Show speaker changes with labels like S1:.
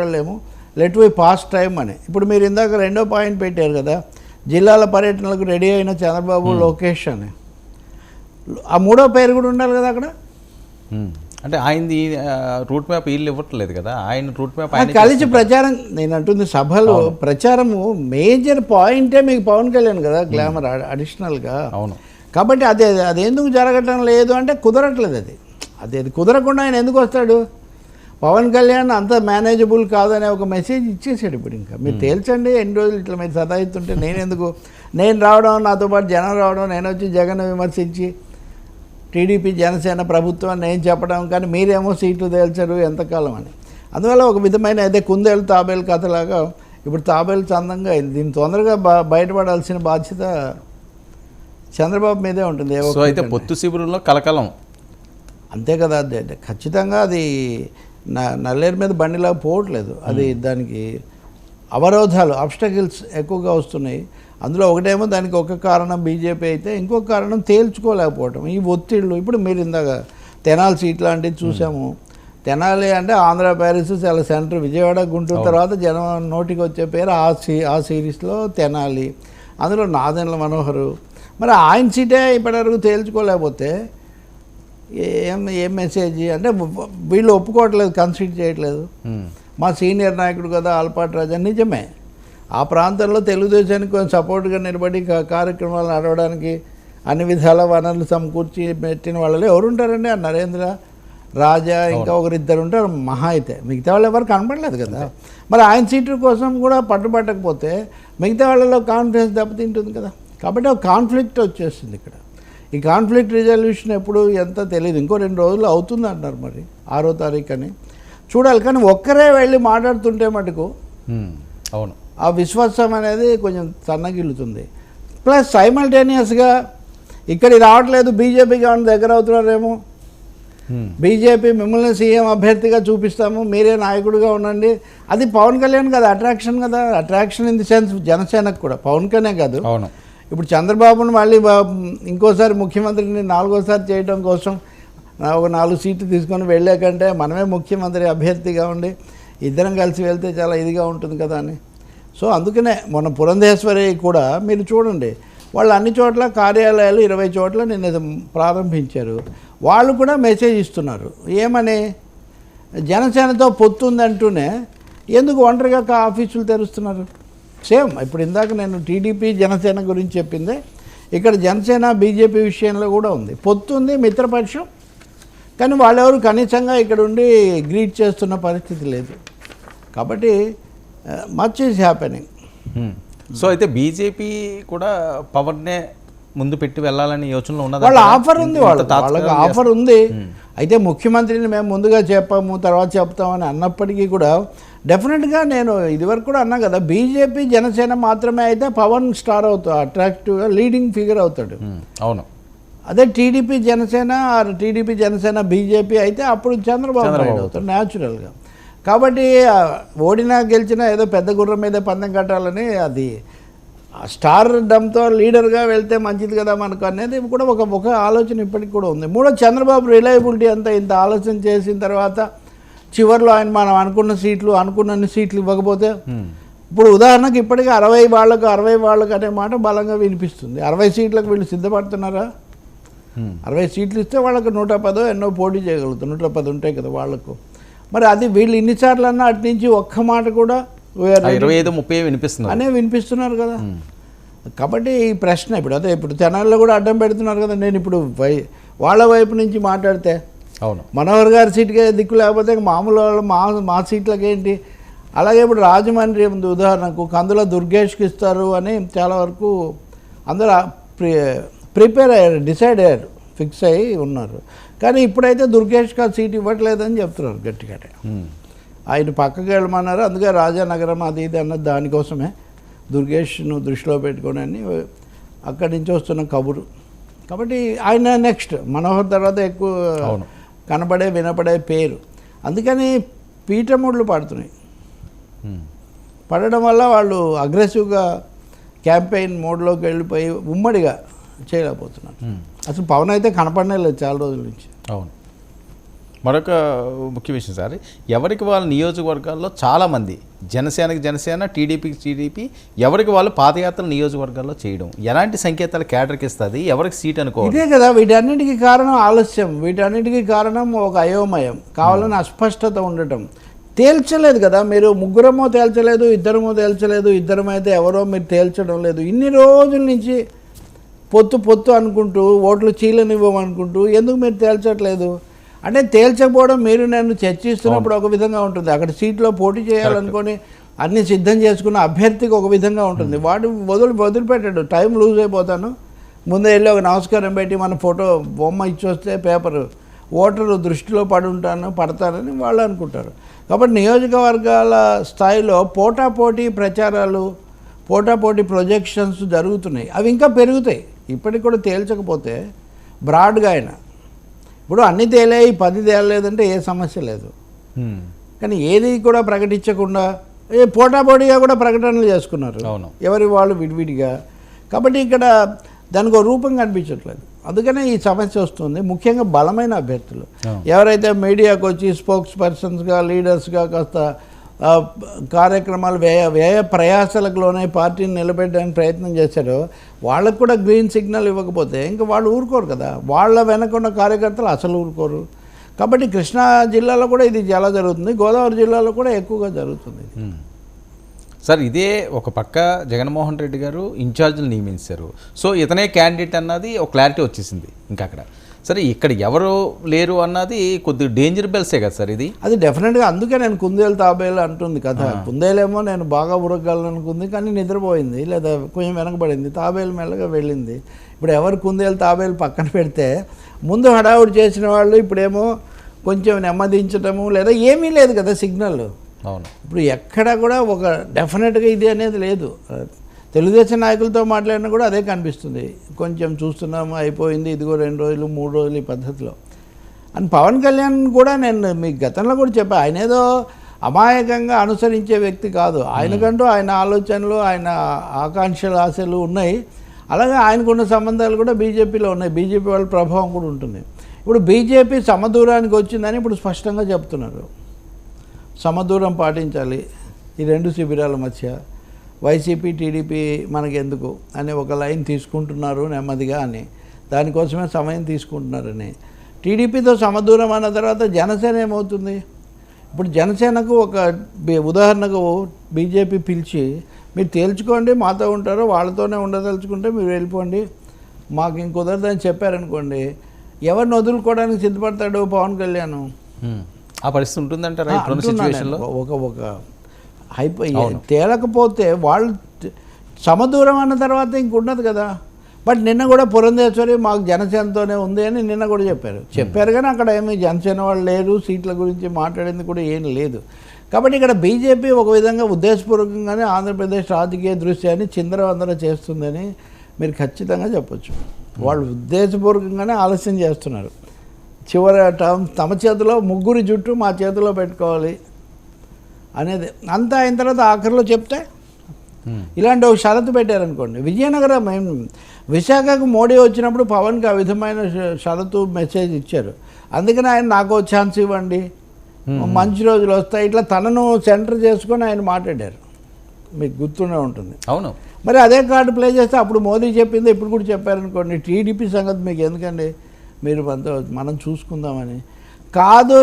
S1: మాట్లాడలేము. Let we pass time అని. ఇప్పుడు మీరు ఇందాక రెండో పాయింట్ పెట్టారు కదా జిల్లాల పర్యటనలకు రెడీ అయిన చంద్రబాబు లోకేష్ అని. ఆ మూడో పేరు కూడా ఉండాలి కదా అక్కడ?
S2: ఉమ్. అంటే ఆయనది రూట్ మ్యాప్ వీళ్ళు ఇవ్వట్లేదు కదా ఆయన రూట్ మ్యాప్ ఆయన
S1: కలిసి ప్రచారం నేను అంటుంది సభలో ప్రచారము మేజర్ పాయింటే మీకు పవన్ కళ్యాణ్ కదా గ్లామర్ అడిషనల్గా
S2: అవును.
S1: కాబట్టి అదే అది ఎందుకు జరగటం లేదు అంటే కుదరట్లేదు అది. అది అది కుదరకుండా ఆయన ఎందుకు వస్తాడు? పవన్ కళ్యాణ్ అంత మేనేజబుల్ కాదనే ఒక మెసేజ్ ఇచ్చేసాడు ఇప్పుడు ఇంకా. మీరు తేల్చండి ఎన్ని రోజులు ఇట్లా మీరు సతాయిస్తుంటే నేను ఎందుకు నేను రావడం నాతో పాటు జనం రావడం నేను వచ్చి జగన్ విమర్శించి టీడీపీ జనసేన ప్రభుత్వం నేను చెప్పడం కానీ మీరేమో సీట్లు తేల్చరు ఎంతకాలం అని. అందువల్ల ఒక విధమైన అదే కుందేలు తాబేలు కథలాగా ఇప్పుడు తాబేలు చందంగా అయింది. దీన్ని తొందరగా బయటపడాల్సిన బాధ్యత చంద్రబాబు మీదే ఉంటుంది.
S2: అయితే పొత్తు శిబిరంలో కలకలం.
S1: అంతే కదా ఖచ్చితంగా అది నల్లేరు మీద బండిలా పోవట్లేదు. అది దానికి అవరోధాలు ఆబ్స్టకిల్స్ ఎక్కువగా వస్తున్నాయి. అందులో ఒకటేమో దానికి ఒక కారణం బీజేపీ అయితే ఇంకొక కారణం తేల్చుకోలేకపోవటం. ఈ ఒత్తిళ్ళు ఇప్పుడు మీరు ఇందాక తెనాలి సీట్ లాంటివి చూసాము. తెనాలి అంటే ఆంధ్ర ప్యారిస్ చాలా సెంటర్ విజయవాడ గుంటూరు తర్వాత జనం నోటికి వచ్చే పేరు ఆ సీ ఆ సిరీస్లో తెనాలి. అందులో నాదెండ్ల మనోహరు. మరి ఆయన సీటే ఇప్పటివరకు తేల్చుకోలేకపోతే ఏం ఏం మెసేజ్ అంటే వీళ్ళు ఒప్పుకోవట్లేదు కన్సిడర్ చేయట్లేదు. మా సీనియర్ నాయకుడు కదా ఆల్పాటి రాజా నిజమే. ఆ ప్రాంతంలో తెలుగుదేశానికి కొంచెం సపోర్ట్గా నిలబడి కార్యక్రమాలు నడవడానికి అన్ని విధాల వనరులు సమకూర్చి పెట్టిన వాళ్ళు ఎవరు ఉంటారండి ఆ నరేంద్ర రాజా ఇంకా ఒకరిద్దరు ఉంటారు. మహా అయితే. మిగతా వాళ్ళు ఎవరు కనపడలేదు కదా? మరి ఆయన సీటు కోసం కూడా పట్టుబట్టకపోతే మిగతా వాళ్ళలో కాన్ఫిడెన్స్ దెబ్బతింటుంది కదా? కాబట్టి ఒక కాన్ఫ్లిక్ట్ వచ్చేస్తుంది ఇక్కడ. ఈ కాన్ఫ్లిక్ట్ రిజల్యూషన్ ఎప్పుడు ఎంత తెలియదు ఇంకో రెండు రోజులు అవుతుంది అంటున్నారు మరి ఆరో తారీఖు అని. చూడాలి కానీ ఒక్కరే వెళ్ళి మాట్లాడుతుంటే మటుకు.
S2: అవును.
S1: ఆ విశ్వాసం అనేది కొంచెం సన్నగిల్లుతుంది. ప్లస్ సైమల్టేనియస్గా ఇక్కడికి రావట్లేదు బీజేపీ గవర్నమెంట్ దగ్గర అవుతున్నారేమో. బీజేపీ మిమ్మల్ని సీఎం అభ్యర్థిగా చూపిస్తాము మీరే నాయకుడిగా ఉండండి. అది పవన్ కళ్యాణ్ కదా అట్రాక్షన్ కదా. అట్రాక్షన్ ఇన్ ది సెన్స్ జనసేనకు కూడా పవన్ కళ్యాణ్ కాదు.
S2: అవును.
S1: ఇప్పుడు చంద్రబాబును మళ్ళీ ఇంకోసారి ముఖ్యమంత్రిని నాలుగోసారి చేయడం కోసం ఒక నాలుగు సీట్లు తీసుకొని వెళ్ళాకంటే మనమే ముఖ్యమంత్రి అభ్యర్థిగా ఉండి ఇద్దరం కలిసి వెళ్తే చాలా ఇదిగా ఉంటుంది కదా అని. సో అందుకనే మన పురంధేశ్వరి కూడా మీరు చూడండి వాళ్ళు అన్ని చోట్ల కార్యాలయాలు ఇరవై చోట్ల నిన్న ప్రారంభించారు. వాళ్ళు కూడా మెసేజ్ ఇస్తున్నారు. ఏమని? జనసేనతో పొత్తుందంటూనే ఎందుకు ఒంటరిగా కా- ఆఫీసులు తెరుస్తున్నారు? సేమ్. ఇప్పుడు ఇందాక నేను టీడీపీ జనసేన గురించి చెప్పిందే ఇక్కడ జనసేన బీజేపీ విషయంలో కూడా ఉంది. పొత్తుంది మిత్రపక్షం. కానీ వాళ్ళెవరు కనీసంగా ఇక్కడ ఉండి గ్రీట్ చేస్తున్న పరిస్థితి లేదు. కాబట్టి మచ్ ఈజ్ హ్యాపెనింగ్.
S2: సో అయితే బీజేపీ కూడా పవర్నే ముందు పెట్టి వెళ్ళాలని యోచనలో ఉన్నది?
S1: వాళ్ళ ఆఫర్ ఉంది వాళ్ళకి. వాళ్ళకి ఆఫర్ ఉంది. అయితే ముఖ్యమంత్రిని మేము ముందుగా చెప్పాము తర్వాత చెప్తామని అన్నప్పటికీ కూడా డెఫినెట్గా నేను ఇదివరకు కూడా అన్నా కదా బీజేపీ జనసేన మాత్రమే అయితే పవన్ స్టార్ అవుతాడు అట్రాక్టివ్గా లీడింగ్ ఫిగర్ అవుతాడు.
S2: అవును.
S1: అదే TDP Janasena or TDP Janasena BJP అయితే అప్పుడు చంద్రబాబు నాయుడు అవుతాడు. న్యాచురల్గా కాబట్టి ఓడినా గెలిచినా ఏదో పెద్ద గుర్రం మీద పందెం కట్టాలని అది స్టార్ డమ్తో లీడర్గా వెళ్తే మంచిది కదా మనకు అనేది కూడా ఒక ఒక ఆలోచన ఇప్పటికి కూడా ఉంది. మూడో చంద్రబాబు రిలయబిలిటీ అంతా ఇంత ఆలోచన చేసిన తర్వాత చివరిలో ఆయన మనం అనుకున్న సీట్లు అనుకున్న సీట్లు ఇవ్వకపోతే. ఇప్పుడు ఉదాహరణకు ఇప్పటికీ అరవై వాళ్ళకు అరవై వాళ్ళకు అనే మాట బలంగా వినిపిస్తుంది. అరవై సీట్లకు వీళ్ళు సిద్ధపడుతున్నారా. అరవై సీట్లు ఇస్తే వాళ్ళకు నూట పదో ఎన్నో పోటీ చేయగలుగుతారు. నూట పది ఉంటాయి కదా వాళ్ళకు. మరి అది వీళ్ళు ఇన్నిసార్లు అన్నా అటు నుంచి ఒక్క మాట కూడా
S2: ఇరవై ఐదు ముప్పై వినిపిస్తుంది
S1: అనే వినిపిస్తున్నారు కదా. కాబట్టి ఈ ప్రశ్న ఇప్పుడు అదే ఇప్పుడు తెనాల్లో కూడా అడ్డం పెడుతున్నారు కదా. నేను ఇప్పుడు వై వాళ్ళ వైపు నుంచి మాట్లాడితే
S2: అవును.
S1: మనోహర్ గారి సీట్కే దిక్కు లేకపోతే మామూలు వాళ్ళు మా మా సీట్లకి ఏంటి అలాగే ఇప్పుడు రాజమండ్రి ఉంది ఉదాహరణకు కందుల దుర్గేష్కి ఇస్తారు అని చాలా వరకు అందరూ ప్రి ప్రిపేర్ అయ్యారు డిసైడ్ అయ్యారు ఫిక్స్ అయ్యి ఉన్నారు. కానీ ఇప్పుడైతే దుర్గేష్కి ఆ సీట్ ఇవ్వట్లేదని చెప్తున్నారు గట్టిగా
S2: ఉమ్.
S1: ఆయన పక్కకి వెళ్ళమన్నారు అందుకే రాజానగరం అది ఇది అన్నది దానికోసమే. దుర్గేష్ను దృష్టిలో పెట్టుకొని అని అక్కడి నుంచి వస్తున్న కబురు. కాబట్టి ఆయన నెక్స్ట్ మనోహర్ తర్వాత ఎక్కువ
S2: అవును.
S1: కనబడే వినపడే పేరు. అందుకని పీఠముళ్ళు పడుతున్నాయి. పడడం వల్ల వాళ్ళు అగ్రెసివ్గా క్యాంపెయిన్ మోడ్లోకి వెళ్ళిపోయి ఉమ్మడిగా చేయలేకపోతున్నారు. అసలు పవన్ అయితే కనపడనే లేదు చాలా రోజుల నుంచి.
S2: అవును. మరొక ముఖ్య విషయం సార్ ఎవరికి వాళ్ళ నియోజకవర్గాల్లో చాలామంది జనసేనకి జనసేన టీడీపీకి టీడీపీ ఎవరికి వాళ్ళు పాదయాత్రలు నియోజకవర్గాల్లో చేయడం ఎలాంటి సంకేతాలు కేడర్కి ఇస్తుంది ఎవరికి సీట్ అనుకోవాలి
S1: ఇదే కదా వీటన్నిటికీ కారణం ఆలస్యం వీటన్నిటికీ కారణం ఒక అయోమయం కావాలని అస్పష్టత ఉండటం. తేల్చలేదు కదా మీరు ముగ్గురమో తేల్చలేదు ఇద్దరమో తేల్చలేదు ఇద్దరమైతే ఎవరో మీరు తేల్చడం లేదు. ఇన్ని రోజుల నుంచి పొత్తు పొత్తు అనుకుంటూ ఓట్లు చీలనివ్వమనుకుంటూ ఎందుకు మీరు తేల్చట్లేదు? అంటే తేల్చకపోవడం మీరు నేను చర్చిస్తున్నప్పుడు ఒక విధంగా ఉంటుంది. అక్కడ సీట్లో పోటీ చేయాలనుకొని అన్ని సిద్ధం చేసుకున్న అభ్యర్థికి ఒక విధంగా ఉంటుంది. వాడు వదిలి వదిలిపెట్టాడు. టైం లూజ్ అయిపోతాను. ముందే వెళ్ళి ఒక నమస్కారం పెట్టి మన ఫోటో బొమ్మ ఇచ్చొస్తే పేపరు ఓటరు దృష్టిలో పడి ఉంటాను పడతానని వాళ్ళు అనుకుంటారు. కాబట్టి నియోజకవర్గాల స్థాయిలో పోటాపోటీ ప్రచారాలు పోటాపోటీ ప్రొజెక్షన్స్ జరుగుతున్నాయి. అవి ఇంకా పెరుగుతాయి. ఇప్పటికి కూడా తేల్చకపోతే బ్రాడ్గా అయినా ఇప్పుడు అన్నీ తేలాయి పది తేలలేదంటే ఏ సమస్య లేదు. కానీ ఏది కూడా ప్రకటించకుండా ఏ పోటాపోటీగా కూడా ప్రకటనలు చేసుకున్నారు. ఎవరి వాళ్ళు విడివిడిగా కాబట్టి ఇక్కడ దానికి ఒక రూపం కనిపించట్లేదు అందుకనే ఈ సమస్య వస్తుంది ముఖ్యంగా బలమైన అభ్యర్థులు. ఎవరైతే మీడియాకు వచ్చి స్పోక్స్ పర్సన్స్గా లీడర్స్గా కాస్త కార్యక్రమాలు వ్యయ వ్యయ ప్రయాసాలకు లోనే పార్టీని నిలబెట్టడానికి ప్రయత్నం చేశారో. వాళ్ళకు కూడా గ్రీన్ సిగ్నల్ ఇవ్వకపోతే ఇంకా వాళ్ళు ఊరుకోరు కదా. వాళ్ళ వెనకున్న కార్యకర్తలు అసలు ఊరుకోరు. కాబట్టి కృష్ణా జిల్లాలో కూడా ఇది చాలా జరుగుతుంది. గోదావరి జిల్లాలో కూడా ఎక్కువగా జరుగుతుంది
S2: సార్ ఇదే ఒక పక్క జగన్మోహన్ రెడ్డి గారు ఇన్ఛార్జ్ని నియమించారు. సో ఇతనే క్యాండిడేట్ అన్నది ఒక క్లారిటీ వచ్చేసింది ఇంకా అక్కడ సరే ఇక్కడ ఎవరు లేరు అన్నది కొద్దిగా డేంజర్ బెల్సే కదా సార్ ఇది?
S1: అది డెఫినెట్గా అందుకే నేను కుందేలు తాబేలు అంటుంది కథ. కుందేలేమో నేను బాగా ఉరగలను అనుకుంది కానీ నిద్రపోయింది లేదా కొంచెం వెనకబడింది తాబేలు మెల్లగా వెళ్ళింది. ఇప్పుడు ఎవరు కుందేలు తాబేలు పక్కన పెడితే ముందు హడావుడి చేసిన వాళ్ళు ఇప్పుడేమో కొంచెం నెమ్మదించటము లేదా ఏమీ లేదు కదా సిగ్నల్.
S2: అవును.
S1: ఇప్పుడు ఎక్కడ కూడా ఒక డెఫినెట్గా ఇది అనేది లేదు. తెలుగుదేశం నాయకులతో మాట్లాడినా కూడా అదే కనిపిస్తుంది. కొంచెం చూస్తున్నాము అయిపోయింది ఇదిగో రెండు రోజులు మూడు రోజులు ఈ పద్ధతిలో. అండ్ పవన్ కళ్యాణ్ కూడా నేను మీ గతంలో కూడా చెప్పాను ఆయన ఏదో అమాయకంగా అనుసరించే వ్యక్తి కాదు. ఆయనకంటూ ఆయన ఆలోచనలు ఆయన ఆకాంక్షలు ఆశలు ఉన్నాయి. అలాగే ఆయనకున్న సంబంధాలు కూడా బీజేపీలో ఉన్నాయి. బీజేపీ వాళ్ళ ప్రభావం కూడా ఉంటుంది. ఇప్పుడు బీజేపీ సమదూరానికి వచ్చిందని ఇప్పుడు స్పష్టంగా చెప్తున్నారు. సమదూరం పాటించాలి. ఈ రెండు శిబిరాల మధ్య వైసీపీ టీడీపీ మనకెందుకు అనే ఒక లైన్ తీసుకుంటున్నారు నెమ్మదిగా అని. దానికోసమే సమయం తీసుకుంటున్నారని. టీడీపీతో సమదూరం అన్న తర్వాత జనసేన ఏమవుతుంది? ఇప్పుడు జనసేనకు ఒక ఉదాహరణకు బీజేపీ పిలిచి మీరు తేల్చుకోండి మాతో ఉంటారో వాళ్ళతోనే ఉండదలుచుకుంటే మీరు వెళ్ళిపోండి. మాకు ఇంక కుదరదని చెప్పారనుకోండి ఎవరిని వదులుకోవడానికి సిద్ధపడతాడు పవన్ కళ్యాణ్.
S2: ఆ పరిస్థితి ఉంటుందంటారా.
S1: ఒక ఒక హైపో తేలకపోతే వాళ్ళు సమదూరం అన్న తర్వాత ఇంక ఉండదు కదా. బట్ నిన్న కూడా పురంధేశ్వరి మాకు జనసేనతోనే ఉంది అని నిన్న కూడా చెప్పారు. చెప్పారు కానీ అక్కడ ఏమి జనసేన వాళ్ళు లేరు సీట్ల గురించి మాట్లాడింది కూడా ఏం లేదు. కాబట్టి ఇక్కడ బీజేపీ ఒక విధంగా ఉద్దేశపూర్వకంగానే ఆంధ్రప్రదేశ్ రాజకీయ దృశ్యాన్ని చిందరవందర చేస్తుందని మీరు ఖచ్చితంగా చెప్పొచ్చు. వాళ్ళు ఉద్దేశపూర్వకంగానే ఆలస్యం చేస్తున్నారు. చివరి టర్మ్ తమ చేతిలో ముగ్గురి జుట్టు మా చేతిలో పెట్టుకోవాలి. అనేది అంతా అయిన తర్వాత ఆఖరిలో చెప్తే. ఇలాంటి ఒక షరతు పెట్టారనుకోండి. విజయనగరం విశాఖకు మోడీ వచ్చినప్పుడు పవన్కి ఆ విధమైన షరతు మెసేజ్ ఇచ్చారు. అందుకని ఆయన నాకు ఛాన్స్ ఇవ్వండి. మంచి రోజులు వస్తాయి. ఇట్లా తనను సెంటర్ చేసుకొని ఆయన మాట్లాడారు. మీకు గుర్తుండే ఉంటుంది.
S2: అవును.
S1: మరి అదే కార్డు ప్లే చేస్తే అప్పుడు మోదీ చెప్పింది ఇప్పుడు కూడా చెప్పారనుకోండి. టీడీపీ సంగతి మీకు ఎందుకండి? మీరు మనతో మనం చూసుకుందామని. కాదు